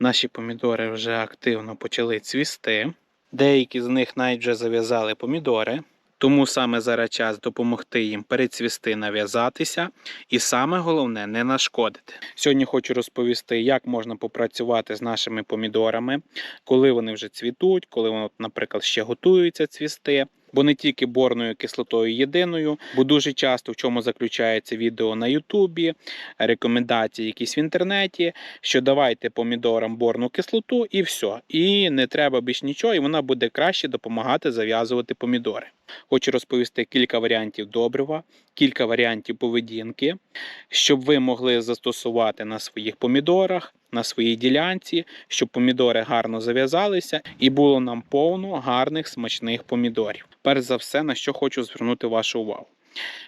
Наші помідори вже активно почали цвісти. Деякі з них навіть вже зав'язали помідори. Тому саме зараз час допомогти їм перецвісти, нав'язатися, і саме головне не нашкодити. Сьогодні хочу розповісти, як можна попрацювати з нашими помідорами, коли вони вже цвітуть, коли вони, наприклад, ще готуються цвісти. Бо не тільки борною кислотою єдиною, бо дуже часто в чому заключається відео на Ютубі, рекомендації якісь в інтернеті, що давайте помідорам борну кислоту і все. І не треба більш нічого, і вона буде краще допомагати зав'язувати помідори. Хочу розповісти кілька варіантів добрива, кілька варіантів поведінки, щоб ви могли застосувати на своїх помідорах, на своїй ділянці, щоб помідори гарно зав'язалися і було нам повно гарних смачних помідорів. Перш за все, на що хочу звернути вашу увагу.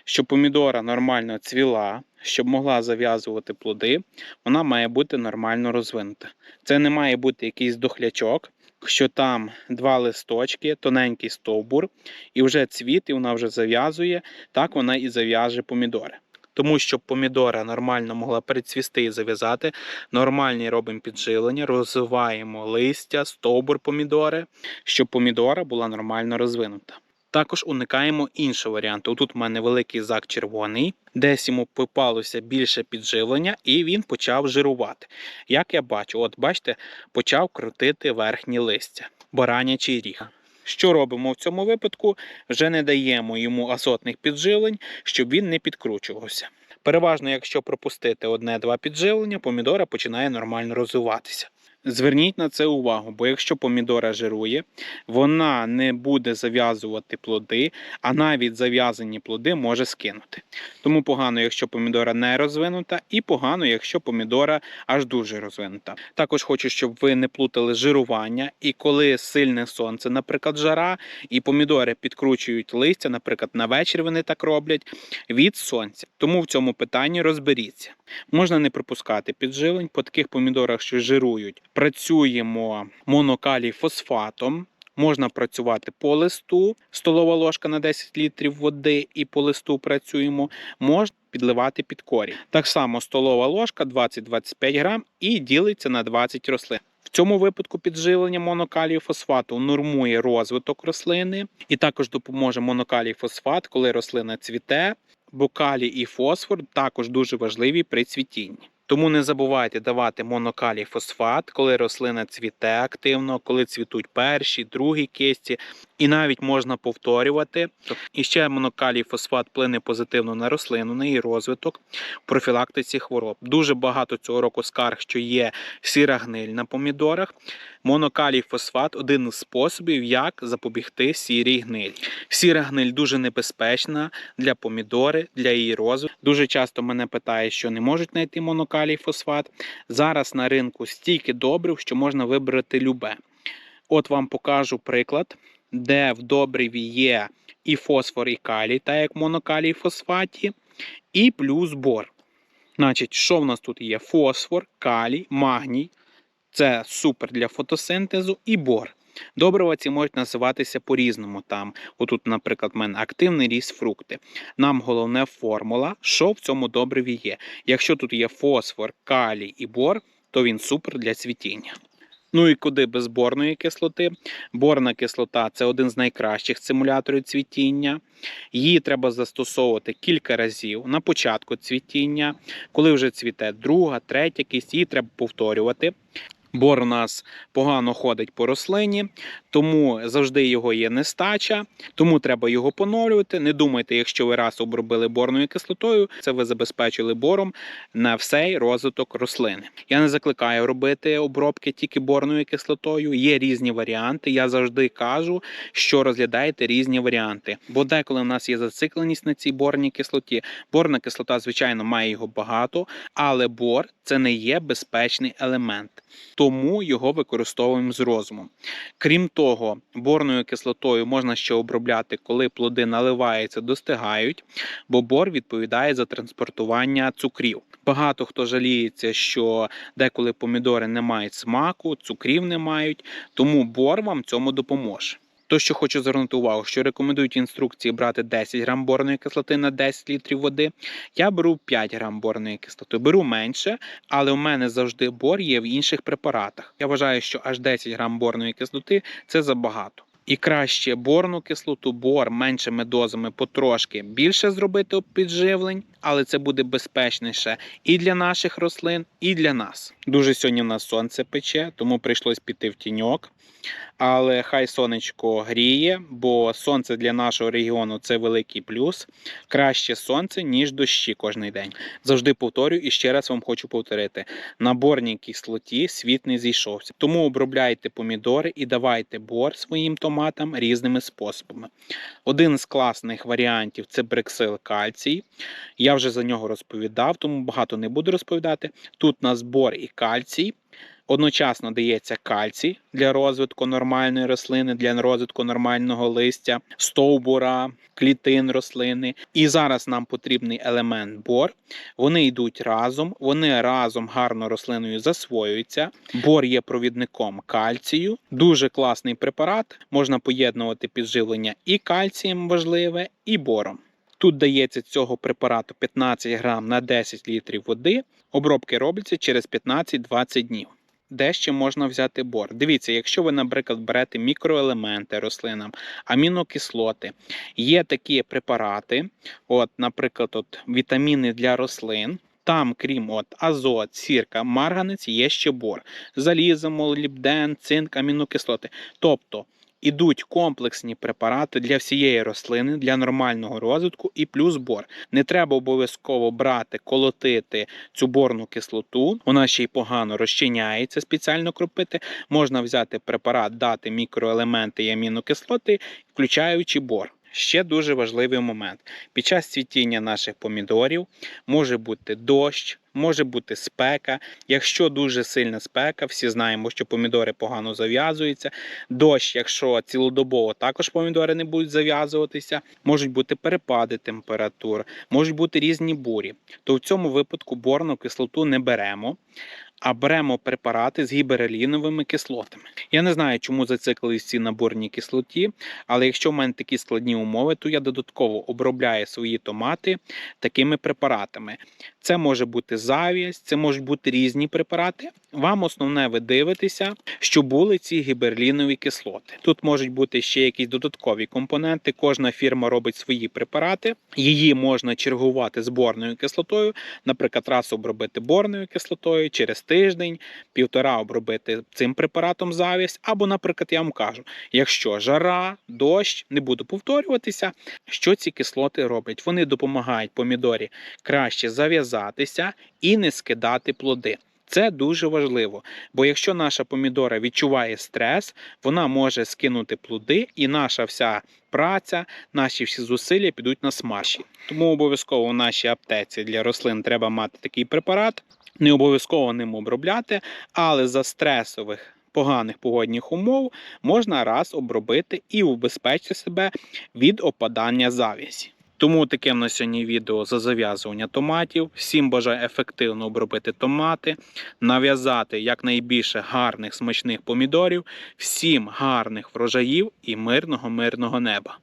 Щоб помідора нормально цвіла, щоб могла зав'язувати плоди, вона має бути нормально розвинута. Це не має бути якийсь дохлячок, що там два листочки, тоненький стовбур, і вже цвіт, і вона вже зав'язує, так вона і зав'яже помідори. Тому щоб помідора нормально могла перецвісти і зав'язати, нормальні робимо підживлення, розвиваємо листя, стовбур помідори, щоб помідора була нормально розвинута. Також уникаємо іншого варіанту. Тут в мене великий зак червоний, десь йому попалося більше підживлення, і він почав жирувати. Як я бачу, от бачите, почав крутити верхні листя, баранячий ріг. Що робимо в цьому випадку? Вже не даємо йому азотних підживлень, щоб він не підкручувався. Переважно, якщо пропустити одне-два підживлення, помідора починає нормально розвиватися. Зверніть на це увагу, бо якщо помідора жирує, вона не буде зав'язувати плоди, а навіть зав'язані плоди може скинути. Тому погано, якщо помідора не розвинута, і погано, якщо помідора аж дуже розвинута. Також хочу, щоб ви не плутали жирування, і коли сильне сонце, наприклад, жара, і помідори підкручують листя, наприклад, на вечір вони так роблять від сонця. Тому в цьому питанні розберіться. Можна не пропускати підживлень по таких помідорах, що жирують. Працюємо монокалій фосфатом. Можна працювати по листу, столова ложка на 10 літрів води, і по листу працюємо. Можна підливати під корінь. Так само столова ложка 20-25 грам і ділиться на 20 рослин. В цьому випадку підживлення монокалію фосфату нормує розвиток рослини і також допоможе монокалій фосфат, коли рослина цвіте, бо калій і фосфор також дуже важливі при цвітінні. Тому не забувайте давати монокалій фосфат, коли рослина цвіте активно, коли цвітуть перші, другі кисті, і навіть можна повторювати. І ще монокалій фосфат вплине позитивно на рослину, на її розвиток, профілактиці хвороб. Дуже багато цього року скарг, що є сіра гниль на помідорах. Монокалій фосфат один із способів, як запобігти сірій гнилі. Сіра гниль дуже небезпечна для помідори, для її розвитку. Дуже часто мене питають, що не можуть знайти монокалій фосфат. Зараз на ринку стільки добрив, що можна вибрати любе. От вам покажу приклад, де в добриві є і фосфор, і калій, так як монокалій фосфаті, і плюс бор. Значить, що в нас тут є? Фосфор, калій, магній. Це супер для фотосинтезу і бор. Добрива ці можуть називатися по-різному. Там, отут, наприклад, в мене активний ріст фрукти. Нам головне формула, що в цьому добриві є. Якщо тут є фосфор, калій і бор, то він супер для цвітіння. Ну і куди без борної кислоти? Борна кислота це один з найкращих стимуляторів цвітіння. Її треба застосовувати кілька разів на початку цвітіння. Коли вже цвіте друга, третя кість, її треба повторювати. Бор у нас погано ходить по рослині, тому завжди його є нестача, тому треба його поновлювати. Не думайте, якщо ви раз обробили борною кислотою, це ви забезпечили бором на всей розвиток рослини. Я не закликаю робити обробки тільки борною кислотою. Є різні варіанти. Я завжди кажу, що розглядайте різні варіанти. Бо деколи в нас є зацикленість на цій борній кислоті. Борна кислота, звичайно, має його багато, але бор це не є безпечний елемент тому його використовуємо з розумом. Крім того, борною кислотою можна ще обробляти, коли плоди наливаються, достигають, бо бор відповідає за транспортування цукрів. Багато хто жаліється, що деколи помідори не мають смаку, цукрів не мають, тому бор вам цьому допоможе. То, що хочу звернути увагу, що рекомендують інструкції брати 10 грам борної кислоти на 10 літрів води. Я беру 5 грам борної кислоти. Беру менше, але у мене завжди бор є в інших препаратах. Я вважаю, що аж 10 грам борної кислоти це забагато. І краще борну кислоту, бор меншими дозами потрошки більше зробити підживлень, але це буде безпечніше і для наших рослин, і для нас. Дуже сьогодні в нас сонце пече, тому прийшлось піти в тіньок. Але хай сонечко гріє, бо сонце для нашого регіону це великий плюс. Краще сонце, ніж дощі кожен день. Завжди повторюю і ще раз вам хочу повторити: на борній кислоті світ не зійшовся. Тому обробляйте помідори і давайте бор своїм томатам різними способами. Один з класних варіантів це брексил кальцій. Я вже за нього розповідав, тому багато не буду розповідати. Тут у нас бор і кальцій. Одночасно дається кальцій для розвитку нормальної рослини, для розвитку нормального листя, стовбура, клітин рослини. І зараз нам потрібний елемент бор. Вони йдуть разом, вони разом гарно рослиною засвоюються. Бор є провідником кальцію. Дуже класний препарат. Можна поєднувати підживлення і кальцієм важливе, і бором. Тут дається цього препарату 15 грам на 10 літрів води. Обробки робляться через 15-20 днів. Де ще можна взяти бор? Дивіться, якщо ви, наприклад, берете мікроелементи рослинам, амінокислоти, є такі препарати, от, наприклад, от, вітаміни для рослин. Там, крім от азот, сірка, марганець, є ще бор, залізо, молібден, цинк, амінокислоти. Тобто ідуть комплексні препарати для всієї рослини, для нормального розвитку і плюс бор. Не треба обов'язково брати, колотити цю борну кислоту. Вона ще й погано розчиняється, спеціально кропити. Можна взяти препарат, дати мікроелементи і амінокислоти, включаючи бор. Ще дуже важливий момент. Під час цвітіння наших помідорів може бути дощ, може бути спека. Якщо дуже сильна спека, всі знаємо, що помідори погано зав'язуються. Дощ, якщо цілодобово також помідори не будуть зав'язуватися, можуть бути перепади температур, можуть бути різні бурі. То в цьому випадку борну кислоту не беремо. А беремо препарати з гібереліновими кислотами. Я не знаю, чому зациклились ці на борній кислоті, але якщо в мене такі складні умови, то я додатково обробляю свої томати такими препаратами. Це може бути завість, це можуть бути різні препарати. Вам основне ви дивитеся, що були ці гіберлінові кислоти. Тут можуть бути ще якісь додаткові компоненти. Кожна фірма робить свої препарати. Її можна чергувати з борною кислотою, наприклад, раз обробити борною кислотою, через тиждень, півтора обробити цим препаратом завість. Або, наприклад, я вам кажу, якщо жара, дощ, не буду повторюватися, що ці кислоти роблять? Вони допомагають помідорі краще зав'язатися і не скидати плоди. Це дуже важливо, бо якщо наша помідора відчуває стрес, вона може скинути плоди, і наша вся праця, наші всі зусилля підуть на смарші. Тому обов'язково в нашій аптеці для рослин треба мати такий препарат. Не обов'язково ним обробляти, але за стресових поганих погодних умов можна раз обробити і убезпечити себе від опадання завязі. Тому таке на сьогодні відео за зав'язування томатів. Всім бажаю ефективно обробити томати, нав'язати якнайбільше гарних смачних помідорів, всім гарних врожаїв і мирного мирного неба.